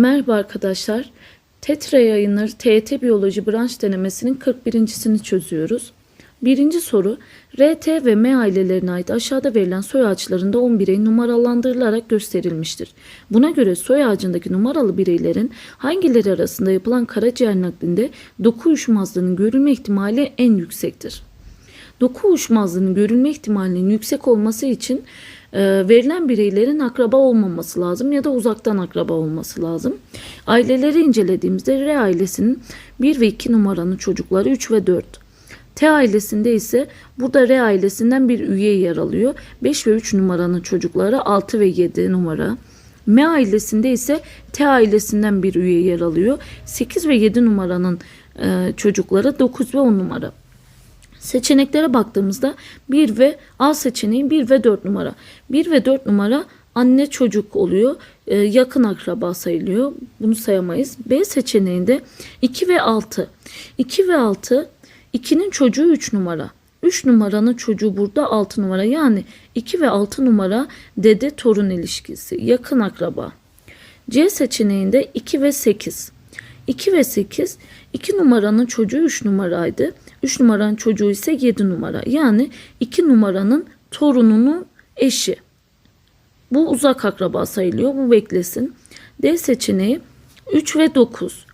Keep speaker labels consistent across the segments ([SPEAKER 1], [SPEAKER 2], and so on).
[SPEAKER 1] Merhaba arkadaşlar. Tetra yayınları TET Biyoloji branş denemesinin 41.sini çözüyoruz. Birinci soru, RT ve M ailelerine ait aşağıda verilen soy ağaçlarında 10 birey numaralandırılarak gösterilmiştir. Buna göre soy ağacındaki numaralı bireylerin hangileri arasında yapılan karaciğer naklinde doku uyuşmazlığının görülme ihtimali en yüksektir? Doku uyuşmazlığının görülme ihtimalinin yüksek olması için e, verilen bireylerin akraba olmaması lazım ya da uzaktan akraba olması lazım. Aileleri incelediğimizde R ailesinin 1 ve 2 numaranın çocukları 3 ve 4. T ailesinde ise burada R ailesinden bir üye yer alıyor. 5 ve 3 numaranın çocukları 6 ve 7 numara. M ailesinde ise T ailesinden bir üye yer alıyor. 8 ve 7 numaranın e, çocukları 9 ve 10 numara. Seçeneklere baktığımızda 1 ve A seçeneği 1 ve 4 numara. 1 ve 4 numara anne çocuk oluyor. Ee, yakın akraba sayılıyor. Bunu sayamayız. B seçeneğinde 2 ve 6. 2 ve 6 2'nin çocuğu 3 numara. 3 numaranın çocuğu burada 6 numara. Yani 2 ve 6 numara dede torun ilişkisi. Yakın akraba. C seçeneğinde 2 ve 8. 2 ve 8 2 numaranın çocuğu 3 numaraydı. 3 numaranın çocuğu ise 7 numara. Yani 2 numaranın torununun eşi. Bu uzak akraba sayılıyor. Bu beklesin. D seçeneği 3 ve 9.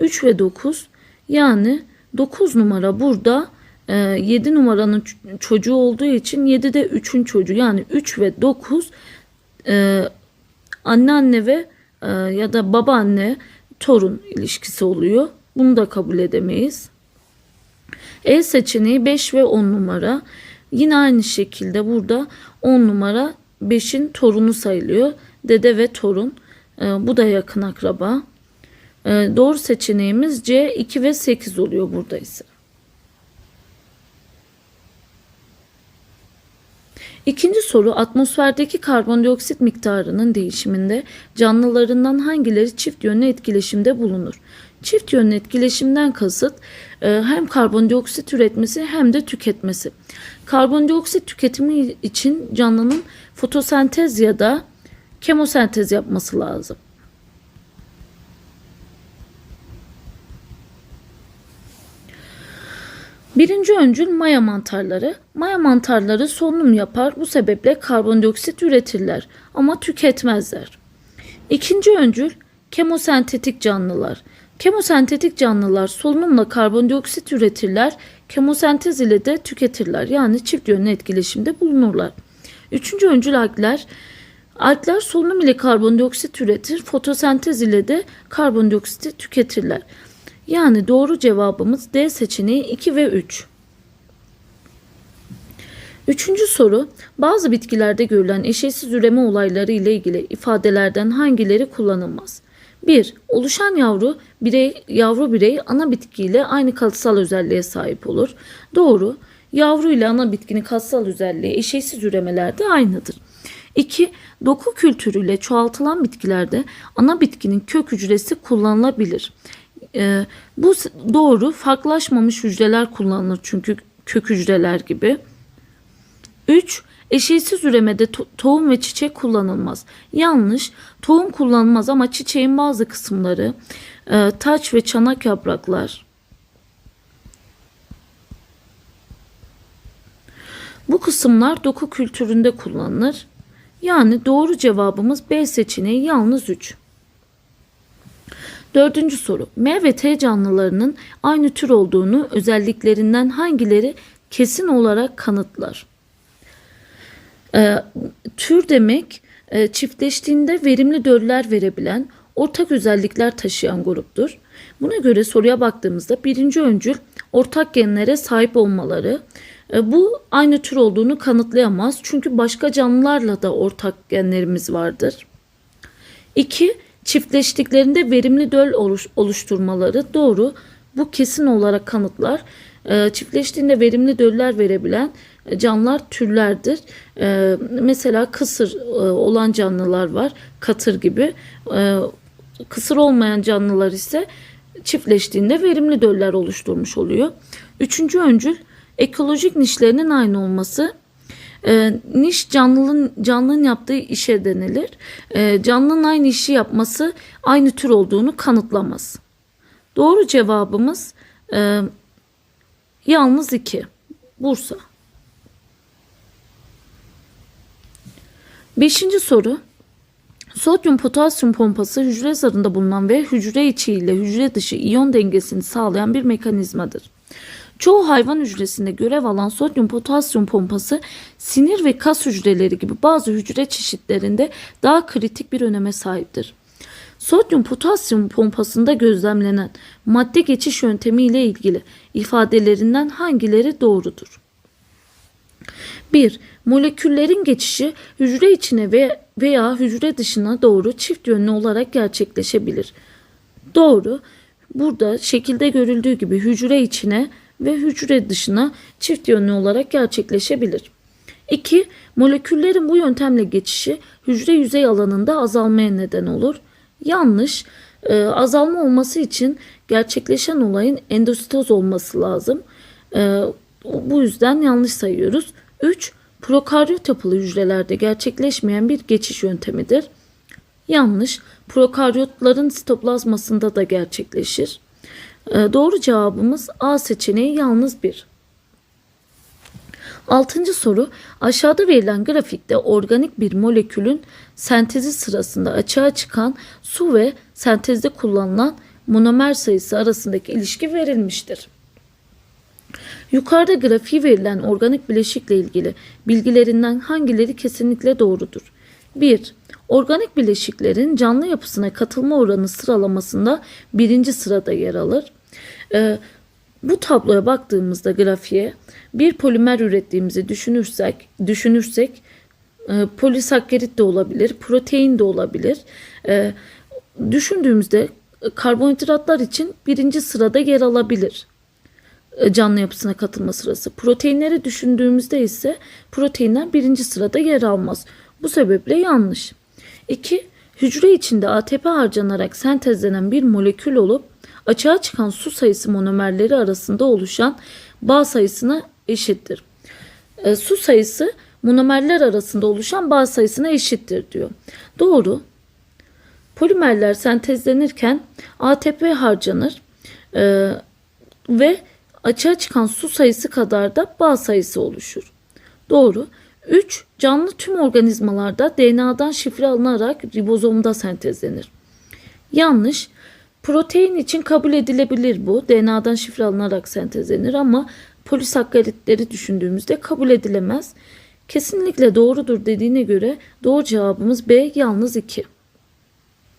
[SPEAKER 1] 3 ve 9 yani 9 numara burada e, 7 numaranın ç- çocuğu olduğu için 7 de 3'ün çocuğu. Yani 3 ve 9 e, anneanne ve e, ya da babaanne torun ilişkisi oluyor. Bunu da kabul edemeyiz. E seçeneği 5 ve 10 numara. Yine aynı şekilde burada 10 numara 5'in torunu sayılıyor. Dede ve torun. E, bu da yakın akraba. E, doğru seçeneğimiz C 2 ve 8 oluyor burada ise. İkinci soru atmosferdeki karbondioksit miktarının değişiminde canlılarından hangileri çift yönlü etkileşimde bulunur? Çift yönlü etkileşimden kasıt e, hem karbondioksit üretmesi hem de tüketmesi. Karbondioksit tüketimi için canlının fotosentez ya da kemosentez yapması lazım. Birinci öncül maya mantarları. Maya mantarları solunum yapar. Bu sebeple karbondioksit üretirler ama tüketmezler. İkinci öncül kemosentetik canlılar. Kemosentetik canlılar solunumla karbondioksit üretirler. Kemosentez ile de tüketirler. Yani çift yönlü etkileşimde bulunurlar. Üçüncü öncül algler. Algler solunum ile karbondioksit üretir. Fotosentez ile de karbondioksiti tüketirler. Yani doğru cevabımız D seçeneği 2 ve 3. Üçüncü soru, bazı bitkilerde görülen eşeğsiz üreme olayları ile ilgili ifadelerden hangileri kullanılmaz? 1. Oluşan yavru birey, yavru birey ana bitkiyle aynı kalıtsal özelliğe sahip olur. Doğru. Yavru ile ana bitkinin kalıtsal özelliği eşeğsiz üremelerde aynıdır. 2. Doku kültürüyle çoğaltılan bitkilerde ana bitkinin kök hücresi kullanılabilir. Ee, bu doğru. Farklılaşmamış hücreler kullanılır çünkü kök hücreler gibi. 3. Eşeğsiz üremede to- tohum ve çiçek kullanılmaz. Yanlış. Tohum kullanılmaz ama çiçeğin bazı kısımları e, taç ve çanak yapraklar. Bu kısımlar doku kültüründe kullanılır. Yani doğru cevabımız B seçeneği yalnız 3. Dördüncü soru. M ve T canlılarının aynı tür olduğunu özelliklerinden hangileri kesin olarak kanıtlar? Ee, tür demek e, çiftleştiğinde verimli döller verebilen, ortak özellikler taşıyan gruptur. Buna göre soruya baktığımızda birinci öncül ortak genlere sahip olmaları. E, bu aynı tür olduğunu kanıtlayamaz çünkü başka canlılarla da ortak genlerimiz vardır. 2. Çiftleştiklerinde verimli döl oluş- oluşturmaları doğru. Bu kesin olarak kanıtlar. Ee, çiftleştiğinde verimli döller verebilen e, canlılar türlerdir. Ee, mesela kısır e, olan canlılar var. Katır gibi. Ee, kısır olmayan canlılar ise çiftleştiğinde verimli döller oluşturmuş oluyor. Üçüncü öncül ekolojik nişlerinin aynı olması. E, niş canlının canlının yaptığı işe denilir. E, canlının aynı işi yapması aynı tür olduğunu kanıtlamaz. Doğru cevabımız e, yalnız 2. Bursa. Beşinci soru. Sodyum potasyum pompası hücre zarında bulunan ve hücre içi ile hücre dışı iyon dengesini sağlayan bir mekanizmadır. Çoğu hayvan hücresinde görev alan sodyum potasyum pompası sinir ve kas hücreleri gibi bazı hücre çeşitlerinde daha kritik bir öneme sahiptir. Sodyum potasyum pompasında gözlemlenen madde geçiş yöntemi ile ilgili ifadelerinden hangileri doğrudur? 1. Moleküllerin geçişi hücre içine ve veya hücre dışına doğru çift yönlü olarak gerçekleşebilir. Doğru. Burada şekilde görüldüğü gibi hücre içine ve hücre dışına çift yönlü olarak gerçekleşebilir. 2. Moleküllerin bu yöntemle geçişi hücre yüzey alanında azalmaya neden olur. Yanlış. Ee, azalma olması için gerçekleşen olayın endositoz olması lazım. Ee, bu yüzden yanlış sayıyoruz. 3. Prokaryot yapılı hücrelerde gerçekleşmeyen bir geçiş yöntemidir. Yanlış. Prokaryotların sitoplazmasında da gerçekleşir. Ee, doğru cevabımız A seçeneği yalnız bir. Altıncı soru aşağıda verilen grafikte organik bir molekülün sentezi sırasında açığa çıkan su ve sentezde kullanılan monomer sayısı arasındaki ilişki verilmiştir. Yukarıda grafiği verilen organik bileşikle ilgili bilgilerinden hangileri kesinlikle doğrudur? 1. Organik bileşiklerin canlı yapısına katılma oranı sıralamasında birinci sırada yer alır. Ee, bu tabloya baktığımızda grafiğe bir polimer ürettiğimizi düşünürsek, düşünürsek e, polisakkerit de olabilir, protein de olabilir. E, düşündüğümüzde karbonhidratlar için birinci sırada yer alabilir canlı yapısına katılma sırası. Proteinleri düşündüğümüzde ise proteinler birinci sırada yer almaz. Bu sebeple yanlış. 2. Hücre içinde ATP harcanarak sentezlenen bir molekül olup açığa çıkan su sayısı monomerleri arasında oluşan bağ sayısına eşittir. E, su sayısı monomerler arasında oluşan bağ sayısına eşittir diyor. Doğru. Polimerler sentezlenirken ATP harcanır e, ve açığa çıkan su sayısı kadar da bağ sayısı oluşur. Doğru. 3. Canlı tüm organizmalarda DNA'dan şifre alınarak ribozomda sentezlenir. Yanlış. Protein için kabul edilebilir bu. DNA'dan şifre alınarak sentezlenir ama polisakkaritleri düşündüğümüzde kabul edilemez. Kesinlikle doğrudur dediğine göre doğru cevabımız B yalnız 2.